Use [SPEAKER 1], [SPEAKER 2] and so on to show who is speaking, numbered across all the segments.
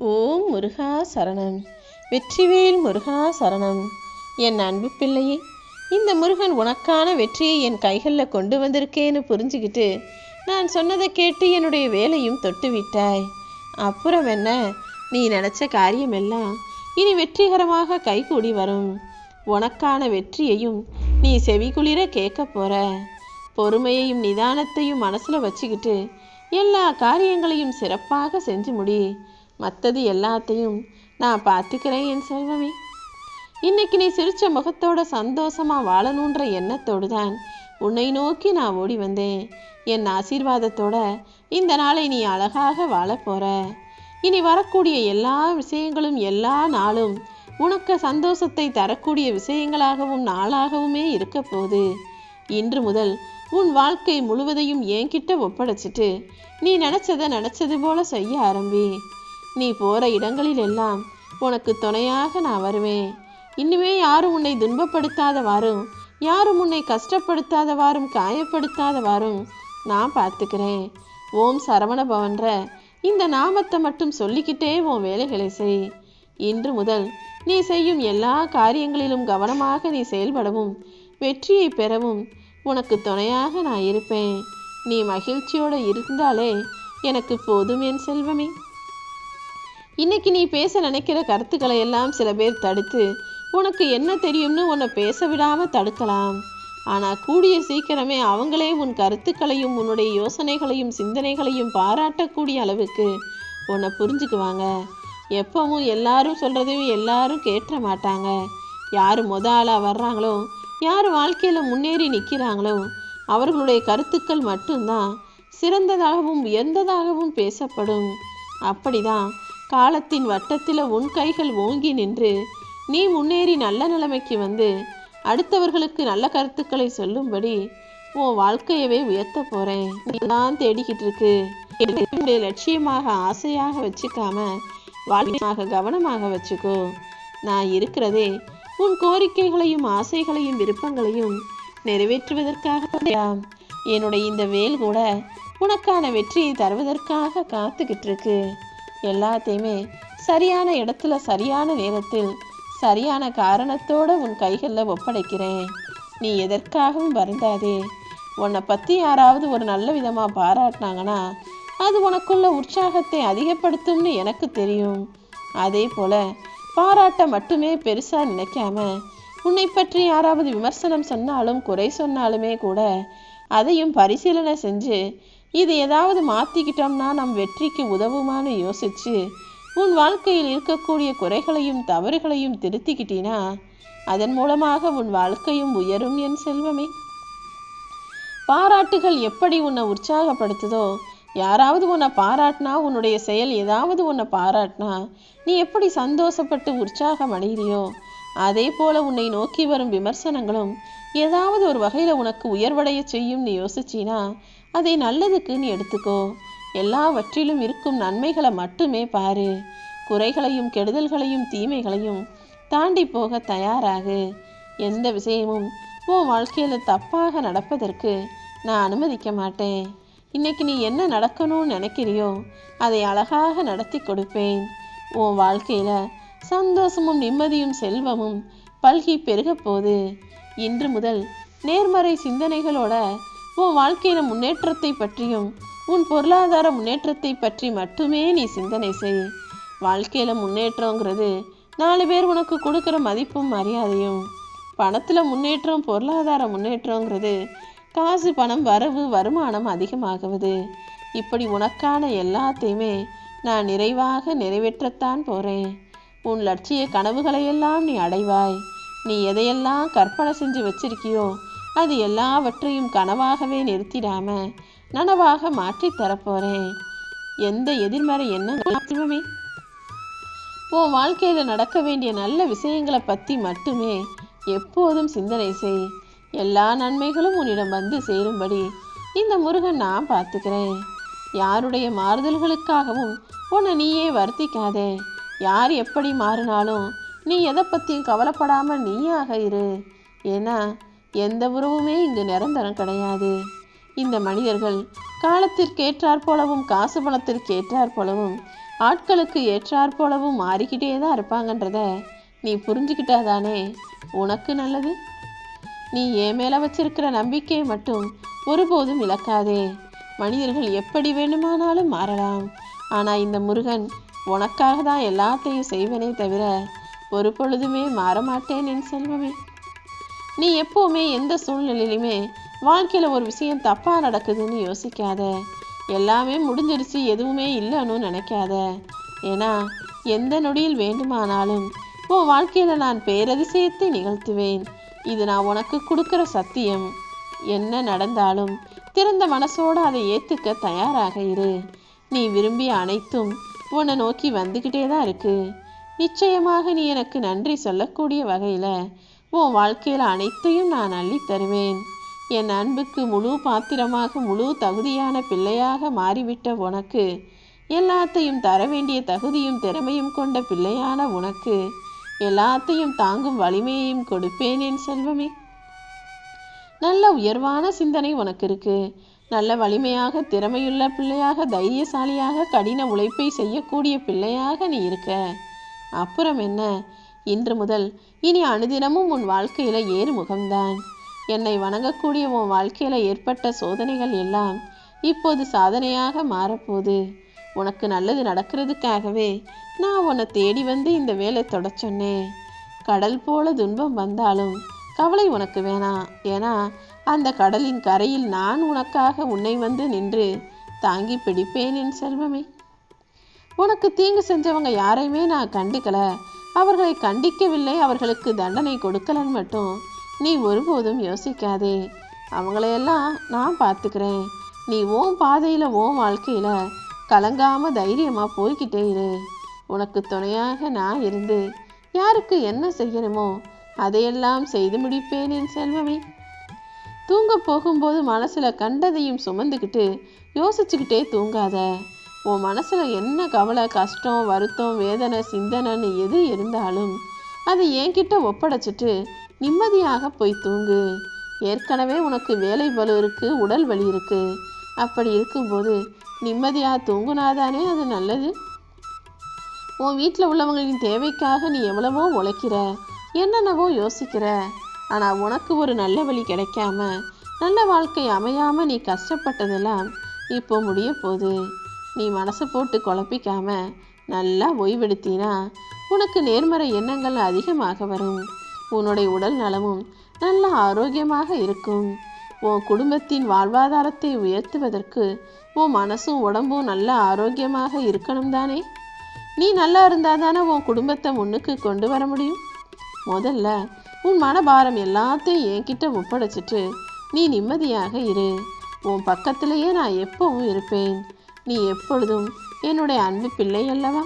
[SPEAKER 1] ஓம் முருகா சரணம். வெற்றிவேல் முருகா சரணம். என் அன்பு பிள்ளையே இந்த முருகன் உனக்கான வெற்றியை என் கைகளில் கொண்டு வந்திருக்கேன்னு புரிஞ்சுக்கிட்டு நான் சொன்னதை கேட்டு என்னுடைய வேலையும் தொட்டு விட்டாய் அப்புறம் என்ன? நீ நினச்ச காரியமெல்லாம் இனி வெற்றிகரமாக கைகூடி வரும். உனக்கான வெற்றியையும் நீ செவிகுளிர கேட்க போற. பொறுமையையும் நிதானத்தையும் மனசில் வச்சுக்கிட்டு எல்லா காரியங்களையும் சிறப்பாக செஞ்சு முடி. மற்றது எல்லாத்தையும் நான் பார்த்துக்கிறேன் என் செல்வமே. இன்னைக்கு நீ சிரிச்ச முகத்தோட சந்தோஷமாக வாழணுன்ற எண்ணத்தோடு தான் உன்னை நோக்கி நான் ஓடி வந்தேன். என் ஆசீர்வாதத்தோட இந்த நாளை நீ அழகாக வாழப்போற இனி வரக்கூடிய எல்லா விஷயங்களும் எல்லா நாளும் உனக்கு சந்தோஷத்தை தரக்கூடிய விஷயங்களாகவும் நாளாகவுமே இருக்க போகுது. இன்று முதல் உன் வாழ்க்கை முழுவதையும் என்கிட்ட ஒப்படைச்சிட்டு நீ நினச்சதை நினச்சது போல செய்ய ஆரம்பி. நீ போகிற இடங்களில் எல்லாம் உனக்கு துணையாக நான் வருவேன். இன்னுமே யாரும் உன்னை துன்பப்படுத்தாதவாறும் யாரும் உன்னை கஷ்டப்படுத்தாதவாறும் காயப்படுத்தாதவாறும் நான் பார்த்துக்கிறேன். ஓம் சரவண பவன்ற இந்த நாமத்தை மட்டும் சொல்லிக்கிட்டே உன் வேலைகளை செய். இன்று முதல் நீ செய்யும் எல்லா காரியங்களிலும் கவனமாக நீ செயல்படவும் வெற்றியை பெறவும் உனக்கு துணையாக நான் இருப்பேன். நீ மகிழ்ச்சியோடு இருந்தாலே எனக்கு போதும் என் செல்வமே. இன்னைக்கு நீ பேச நினைக்கிற கருத்துக்களை எல்லாம் சில பேர் தடுத்து உனக்கு என்ன தெரியும்னு உன்னை பேச விடாமல் தடுக்கலாம். ஆனால் கூடிய சீக்கிரமே அவங்களே உன் கருத்துக்களையும் உன்னுடைய யோசனைகளையும் சிந்தனைகளையும் பாராட்டக்கூடிய அளவுக்கு உன்னை புரிஞ்சுக்குவாங்க. எப்பவும் எல்லாரும் சொல்கிறதையும் எல்லாரும் கேட்ட மாட்டாங்க. யார் முத ஆளாக வர்றாங்களோ யார் வாழ்க்கையில் முன்னேறி நிற்கிறாங்களோ அவர்களுடைய கருத்துக்கள் மட்டும்தான் சிறந்ததாகவும் உயர்ந்ததாகவும் பேசப்படும். அப்படிதான் காலத்தின் வட்டத்தில் உன் கைகள் ஓங்கி நின்று நீ முன்னேறி நல்ல நிலைமைக்கு வந்து அடுத்தவர்களுக்கு நல்ல கருத்துக்களை சொல்லும்படி உன் வாழ்க்கையவே உயர்த்த போறேன். நீதான் தேடிக்கிட்டு இருக்கு. என்னுடைய லட்சியமாக ஆசையாக வச்சுக்காம வாழ்க்கையாக கவனமாக வச்சுக்கோ. நான் இருக்கிறதே உன் கோரிக்கைகளையும் ஆசைகளையும் விருப்பங்களையும் நிறைவேற்றுவதற்காக என்னுடைய இந்த வேல் கூட உனக்கான வெற்றியை தருவதற்காக காத்துக்கிட்டு இருக்கு. எல்லாத்தையுமே சரியான இடத்துல சரியான நேரத்தில் சரியான காரணத்தோட உன் கைகளில் ஒப்படைக்கிறேன். நீ எதற்காகவும் வருந்தாதே. உன்னை பற்றி யாராவது ஒரு நல்ல விதமாக பாராட்டினாங்கன்னா அது உனக்குள்ள உற்சாகத்தை அதிகப்படுத்தும்னு எனக்கு தெரியும். அதே போல பாராட்ட மட்டுமே பெருசாக நினைக்காம உன்னை பற்றி யாராவது விமர்சனம் சொன்னாலும் குறை சொன்னாலுமே கூட அதையும் பரிசீலனை செஞ்சு இது ஏதாவது மாத்திக்கிட்டோம்னா நம் வெற்றிக்கு உதவுமான்னு யோசிச்சு உன் வாழ்க்கையில் இருக்கக்கூடிய குறைகளையும் தவறுகளையும் திருத்திக்கிட்டீனா அதன் மூலமாக உன் வாழ்க்கையும் உயரும் என் செல்வமே. பாராட்டுகள் எப்படி உன்னை உற்சாகப்படுத்துதோ யாராவது உன்னை பாராட்டினா உன்னுடைய செயல் ஏதாவது உன்னை பாராட்டினா நீ எப்படி சந்தோஷப்பட்டு உற்சாகம் அடைகிறியோ அதே போல உன்னை நோக்கி வரும் விமர்சனங்களும் ஏதாவது ஒரு வகையில் உனக்கு உயர்வடைய செய்யும் நீ யோசிச்சினா அதை நல்லதுக்குன்னு எடுத்துக்கோ. எல்லாவற்றிலும் இருக்கும் நன்மைகளை மட்டுமே பாரு. குறைகளையும் கெடுதல்களையும் தீமைகளையும் தாண்டி போக தயாராகு. எந்த விஷயமும் உன் வாழ்க்கையில் தப்பாக நடப்பதற்கு நான் அனுமதிக்க மாட்டேன். இன்னைக்கு நீ என்ன நடக்கணும்னு நினைக்கிறியோ அதை அழகாக நடத்தி கொடுப்பேன். உன் வாழ்க்கையில் சந்தோஷமும் நிம்மதியும் செல்வமும் பல்கி பெருக போகுது. இன்று முதல் நேர்மறை சிந்தனைகளோட உன் வாழ்க்கையில முன்னேற்றத்தை பற்றியும் உன் பொருளாதார முன்னேற்றத்தை பற்றி மட்டுமே நீ சிந்தனை செய். வாழ்க்கையில முன்னேற்றங்கிறது நாலு பேர் உனக்கு கொடுக்குற மதிப்பும் மரியாதையும். பணத்துல முன்னேற்றம் பொருளாதார முன்னேற்றங்கிறது காசு பணம் வரவு வருமானம் அதிகமாகுவது. இப்படி உனக்கான எல்லாத்தையுமே நான் நிறைவாக நிறைவேற்றத்தான் போறேன். உன் லட்சிய கனவுகளையெல்லாம் நீ அடைவாய். நீ எதையெல்லாம் கற்பனை செஞ்சு வச்சிருக்கியோ அது எல்லாவற்றையும் கனவாகவே நிறுத்திடாம நனவாக மாற்றி தரப்போறேன் எந்த எதிர்மறை எண்ணங்களுமே உன் வாழ்க்கையில நடக்க வேண்டிய நல்ல விஷயங்களை பத்தி மட்டுமே எப்போதும் சிந்தனை செய். எல்லா நன்மைகளும் உன்னிடம் வந்து சேரும்படி இந்த முருகன் நான் பார்த்துக்கிறேன். யாருடைய மாறுதல்களுக்காகவும் உன்னை நீயே வருத்திக்காதே. யார் எப்படி மாறினாலும் நீ எதை பற்றியும் கவலைப்படாமல் நீயாக இரு. ஏன்னா எந்த உறவுமே இங்கு நிரந்தரம் கிடையாது. இந்த மனிதர்கள் காலத்திற்கேற்றாற் போலவும் காசு பணத்திற்கேற்றாற் போலவும் ஆட்களுக்கு ஏற்றாற் போலவும் மாறிக்கிட்டே தான் இருப்பாங்கன்றத நீ புரிஞ்சுக்கிட்டாதானே உனக்கு நல்லது. நீ என் மேலே வச்சிருக்கிற நம்பிக்கையை மட்டும் ஒருபோதும் இழக்காதே. மனிதர்கள் எப்படி வேண்டுமானாலும் மாறலாம். ஆனால் இந்த முருகன் உனக்காக தான் எல்லாத்தையும் செய்வனே தவிர ஒரு பொழுதுமே மாறமாட்டேன் என் செல்வமே. நீ எப்போவுமே எந்த சூழ்நிலையிலுமே வாழ்க்கையில் ஒரு விஷயம் தப்பாக நடக்குதுன்னு யோசிக்காத. எல்லாமே முடிஞ்சிருச்சு எதுவுமே இல்லைன்னு நினைக்காத. ஏன்னா எந்த நொடியில் வேண்டுமானாலும் உன் வாழ்க்கையில் நான் பேரதிசயத்தை நிகழ்த்துவேன். இது நான் உனக்கு கொடுக்குற சத்தியம். என்ன நடந்தாலும் திறந்த மனசோடு அதை ஏற்றுக்க தயாராக இரு. நீ விரும்பிய அனைத்தும் உன்னை நோக்கி வந்துக்கிட்டே தான் இருக்கு. நிச்சயமாக நீ எனக்கு நன்றி சொல்லக்கூடிய வகையில் உன் வாழ்க்கையில் அனைத்தையும் நான் அள்ளி தருவேன். என் அன்புக்கு முழு பாத்திரமாக முழு தகுதியான பிள்ளையாக மாறிவிட்ட உனக்கு எல்லாத்தையும் தர வேண்டிய தகுதியும் திறமையும் கொண்ட பிள்ளையான உனக்கு எல்லாத்தையும் தாங்கும் வலிமையையும் கொடுப்பேன் என் செல்வமே. நல்ல உயர்வான சிந்தனை உனக்கு இருக்கு நல்ல வலிமையாக திறமையுள்ள பிள்ளையாக தைரியசாலியாக கடின உழைப்பை செய்யக்கூடிய பிள்ளையாக நீ இருக்க. அப்புறம் என்ன? இன்று முதல் இனி அனுதினமும் உன் வாழ்க்கையில ஏறுமுகம்தான் என்னை வணங்கக்கூடிய உன் வாழ்க்கையில ஏற்பட்ட சோதனைகள் எல்லாம் இப்போது சாதனையாக மாறப்போகுது. உனக்கு நல்லது நடக்கிறதுக்காகவே நான் உன்னை தேடி வந்து இந்த வேலை தொட சொன்னேன். கடல் போல துன்பம் வந்தாலும் கவலை உனக்கு வேணாம் ஏன்னா அந்த கடலின் கரையில் நான் உனக்காக உன்னை வந்து நின்று தாங்கி பிடிப்பேன் என் செல்வமே. உனக்கு தீங்கு செஞ்சவங்க யாரையுமே நான் கண்டுக்கல. அவர்களை கண்டிக்கவில்லை. அவர்களுக்கு தண்டனை கொடுக்கலன்னு மட்டும் நீ ஒருபோதும் யோசிக்காதே. அவங்களையெல்லாம் நான் பார்த்துக்கிறேன். நீ ஓன் பாதையில் ஓன் வாழ்க்கையில் கலங்காமல் தைரியமாக போய்கிட்டே இரு. உனக்கு துணையாக நான் இருந்து யாருக்கு என்ன செய்யணுமோ அதையெல்லாம் செய்து முடிப்பேன் என் செல்வமே. தூங்க போகும்போது மனசில் கண்டதையும் சுமந்துக்கிட்டு யோசிச்சுக்கிட்டே தூங்காத. உன் மனசுல என்ன கவலை கஷ்டம் வருத்தம் வேதனை சிந்தனைன்னு எது இருந்தாலும் அதை என்கிட்ட ஒப்படைச்சிட்டு நிம்மதியாக போய் தூங்கு. ஏற்கனவே உனக்கு வேலை பலு இருக்குது உடல் வலி இருக்கு. அப்படி இருக்கும்போது நிம்மதியாக தூங்குனாதானே அது நல்லது? உன் வீட்டில் உள்ளவங்களின் தேவைக்காக நீ எவ்வளவோ உழைக்கிற என்னென்னவோ யோசிக்கிற ஆனால் உனக்கு ஒரு நல்ல வழி கிடைக்காம நல்ல வாழ்க்கை அமையாமல் நீ கஷ்டப்பட்டதெல்லாம் இப்போ முடிய போகுது. நீ மனசை போட்டு குழப்பிக்காம நல்லா ஓய்வெடுத்தினா உனக்கு நேர்மறை எண்ணங்கள் அதிகமாக வரும். உன்னுடைய உடல் நலமும் நல்ல ஆரோக்கியமாக இருக்கும். உன் குடும்பத்தின் வாழ்வாதாரத்தை உயர்த்துவதற்கு உன் மனசும் உடம்பும் நல்ல ஆரோக்கியமாக இருக்கணும் தானே நீ நல்லா இருந்தால் தானே உன் குடும்பத்தை முன்னுக்கு கொண்டு வர முடியும்? முதல்ல உன் மனபாரம் எல்லாத்தையும் என்கிட்ட ஒப்படைச்சிட்டு நீ நிம்மதியாக இரு. உன் பக்கத்திலேயே நான் எப்பவும் இருப்பேன். நீ எப்பொழுதும் என்னுடைய அன்பு பிள்ளை அல்லவா?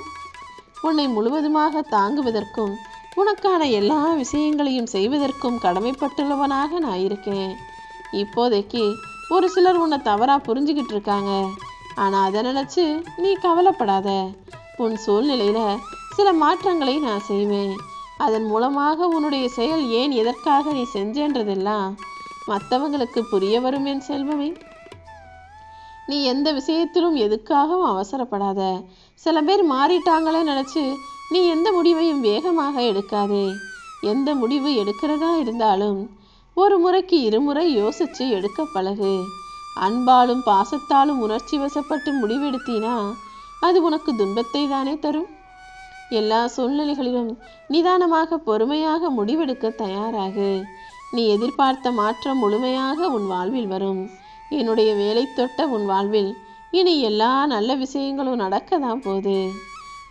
[SPEAKER 1] உன்னை முழுவதுமாக தாங்குவதற்கும் உனக்கான எல்லா விஷயங்களையும் செய்வதற்கும் கடமைப்பட்டுள்ளவனாக நான் இருக்கேன். இப்போதைக்கு ஒரு சிலர் உன்னை தவறாக புரிஞ்சுக்கிட்டு இருக்காங்க. ஆனால் அதை நினச்சி நீ கவலைப்படாத. உன் சூழ்நிலையில் சில மாற்றங்களை நான் செய்வேன். அதன் மூலமாக உன்னுடைய செயல் ஏன் எதற்காக நீ செஞ்சேன்றதெல்லாம் மற்றவங்களுக்கு புரிய வரும் என் செல்வமே. நீ எந்த விஷயத்திலும் எதுக்காகவும் அவசரப்படாத. சில பேர் மாறிட்டாங்களே நினச்சி நீ எந்த முடிவையும் வேகமாக எடுக்காதே. எந்த முடிவு எடுக்கிறதா இருந்தாலும் ஒரு முறைக்கு இருமுறை யோசிச்சு எடுக்க பழகு. அன்பாலும் பாசத்தாலும் உணர்ச்சி வசப்பட்டு முடிவெடுத்தினா அது உனக்கு துன்பத்தை தானே தரும். எல்லா சூழ்நிலைகளிலும் நிதானமாக பொறுமையாக முடிவெடுக்க தயாராகு. நீ எதிர்பார்த்த மாற்றம் முழுமையாக உன் வாழ்வில் வரும். என்னுடைய வேலை தொட்ட உன் வாழ்வில் இனி எல்லா நல்ல விஷயங்களும் நடக்க தான் போகுது.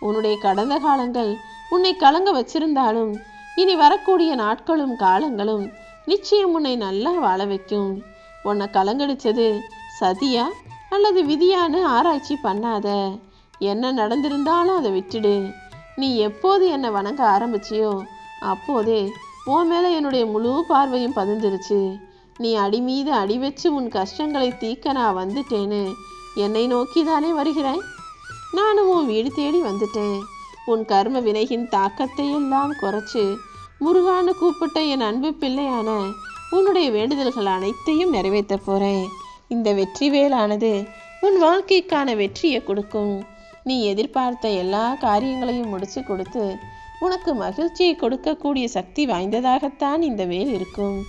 [SPEAKER 1] உன்னுடைய கடந்த காலங்கள் உன்னை கலங்க வச்சிருந்தாலும் இனி வரக்கூடிய நாட்களும் காலங்களும் நிச்சயம் உன்னை நல்லா வாழ வைக்கும். உன்னை கலங்கடிச்சது சதியா அல்லது விதியான்னு ஆராய்ச்சி பண்ணாத. என்ன நடந்திருந்தாலும் அதை விட்டுடு. நீ எப்போது என்னை வணங்க ஆரம்பிச்சியோ அப்போதே உன் மேலே என்னுடைய முழு பார்வையும் பதிஞ்சிருச்சு. நீ அடி மீது அடி வச்சு உன் கஷ்டங்களை தீக்க நான் வந்துட்டேன்னு என்னை நோக்கி தானே வருகிறாய்? நானும் உன் வீடு தேடி வந்துட்டேன். உன் கர்ம வினையின் தாக்கத்தை எல்லாம் குறைச்சு முருகான்னு கூப்பிட்ட என் அன்பு பிள்ளையான உன்னுடைய வேண்டுதல்கள் அனைத்தையும் நிறைவேற்ற போறேன். இந்த வெற்றி வேலானது உன் வாழ்க்கைக்கான வெற்றியை கொடுக்கும். நீ எதிர்பார்த்த எல்லா காரியங்களையும் முடிச்சு கொடுத்து உனக்கு மகிழ்ச்சியை கொடுக்கக்கூடிய சக்தி வாய்ந்ததாகத்தான் இந்த வேல் இருக்கும்.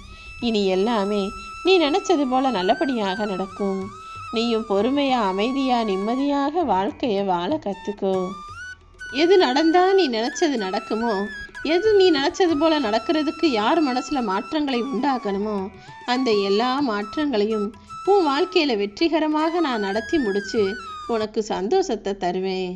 [SPEAKER 1] இனி எல்லாமே நீ நினைச்சது போல நல்லபடியாக நடக்கும். நீயும் பொறுமையா அமைதியா நிம்மதியாக வாழ்க்கையை வாழ கத்துக்கோ. எது நடந்தா நீ நினைச்சது நடக்குமோ எது நீ நினைச்சது போல நடக்கிறதுக்கு யார் மனசுல மாற்றங்களை உண்டாக்கணுமோ அந்த எல்லா மாற்றங்களையும் உன் வாழ்க்கையில வெற்றிகரமாக நான் நடத்தி முடிச்சு உனக்கு சந்தோஷத்தை தருவேன்.